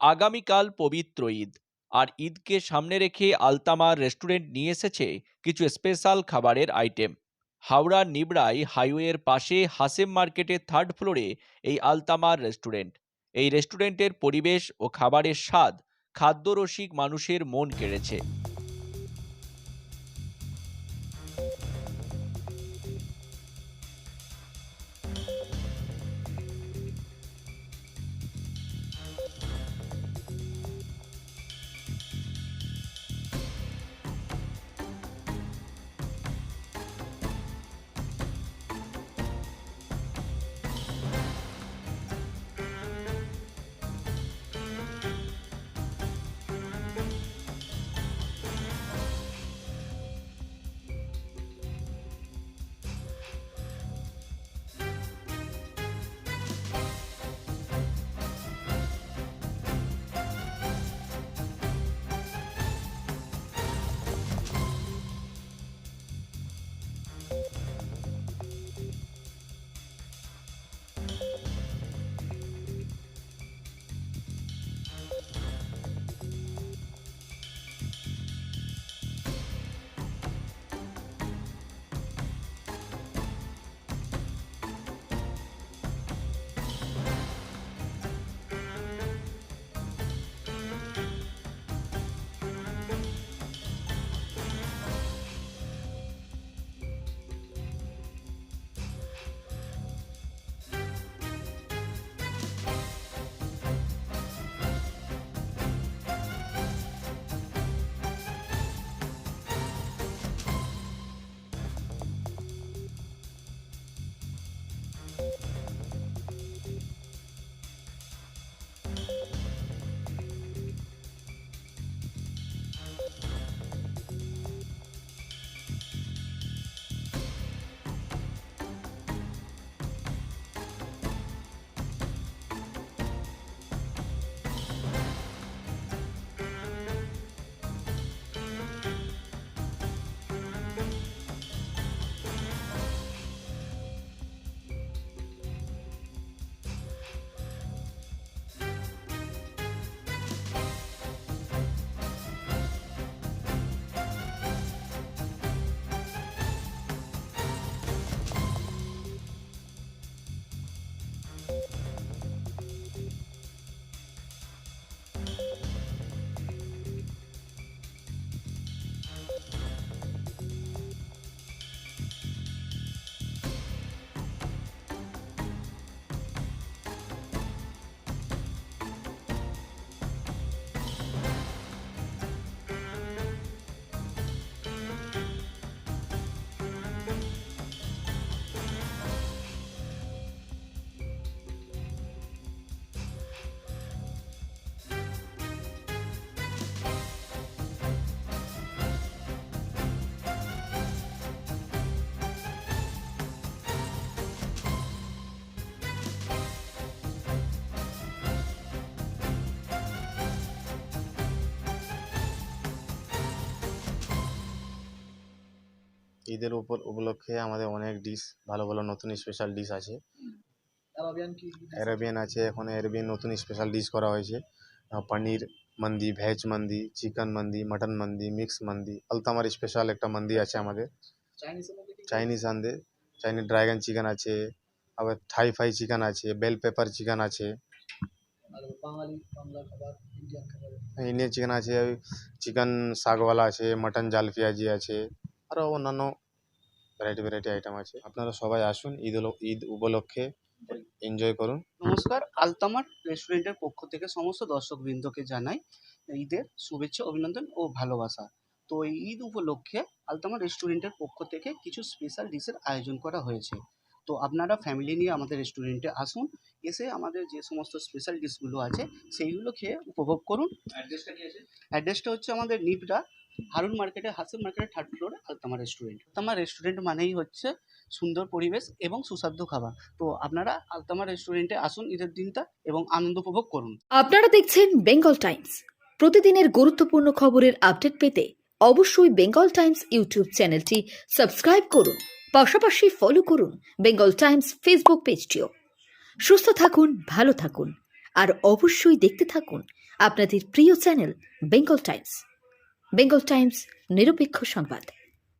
আগামীকাল পবিত্র ঈদ। আর ঈদকে সামনে রেখে আলতামার রেস্টুরেন্ট নিয়ে এসেছে কিছু স্পেশাল খাবারের আইটেম। হাওড়ার নিবড়াই হাইওয়ের পাশে হাসেম মার্কেটের থার্ড ফ্লোরে এই আলতামার রেস্টুরেন্ট। এই রেস্টুরেন্টের পরিবেশ ও খাবারের স্বাদ খাদ্যরসিক মানুষের মন কেড়েছে। ঈদের উপর উপলক্ষে আমাদের অনেক ডিশ ভালো ভালো নতুন স্পেশাল ডিশ আছে। অ্যারাবিয়ান আছে? এখন অ্যারাবিয়ান নতুন স্পেশাল ডিশ করা হয়েছে। পনির মান্দি ভেজ মান্দি চিকেন মান্দি মাটন মান্দি মিক্স মান্দি আলতামার স্পেশাল একটা মান্দি আছে আমাদের। চাইনিজ আনদে চাইনিজ ড্রাগন চিকেন আছে আবার থাই ফাই চিকেন আছে বেল পেপার চিকেন আছে ইন্ডিয়ান চিকেন আছে চিকেন শাকওয়ালা আছে মাটন জাল পেঁয়াজি আছে। আরও অন্যান্য ভ্যারাইটি ভ্যারাইটি আইটেম আছে। আপনারা সবাই আসুন ঈদ ঈদ উপলক্ষে এনজয় করুন। নমস্কার আলতামার রেস্টুরেন্টের পক্ষ থেকে সমস্ত দর্শকবৃন্দকে জানাই ঈদের শুভেচ্ছা অভিনন্দন ও ভালোবাসা। তো এই ঈদ উপলক্ষে আলতামার রেস্টুরেন্টের পক্ষ থেকে কিছু স্পেশাল ডিশের আয়োজন করা হয়েছে। তো আপনারা ফ্যামিলি নিয়ে আমাদের রেস্টুরেন্টে আসুন এসে আমাদের যে সমস্ত স্পেশাল ডিশগুলো আছে সেইগুলো খেয়ে উপভোগ করুন। অ্যাড্রেসটা কি আছে? অ্যাড্রেসটা হচ্ছে আমাদের নিপরা হারুন মার্কেটে হাসিম মার্কেটে থার্ড ফ্লোরে আলতামা রেস্টুরেন্ট আলতামা রেস্টুরেন্ট মানেই হচ্ছে সুন্দর পরিবেশ এবং সুস্বাদু খাবার। তো আপনারা আলতামা রেস্টুরেন্টে আসুন ঈদের দিনটা এবং আনন্দ উপভোগ করুন। আপনারা দেখছেন বেঙ্গল টাইমস প্রতিদিনের গুরুত্বপূর্ণ খবরের আপডেট পেতে অবশ্যই বেঙ্গল টাইমস ইউটিউব চ্যানেলটি সাবস্ক্রাইব করুন। পাশাপাশি ফলো করুন বেঙ্গল টাইমস ফেসবুক পেজটিও সুস্থ থাকুন, ভালো থাকুন। আর অবশ্যই দেখতে থাকুন আপনাদের প্রিয় channel Bengal Times Bengal Times নিরপেক্ষ সংবাদ।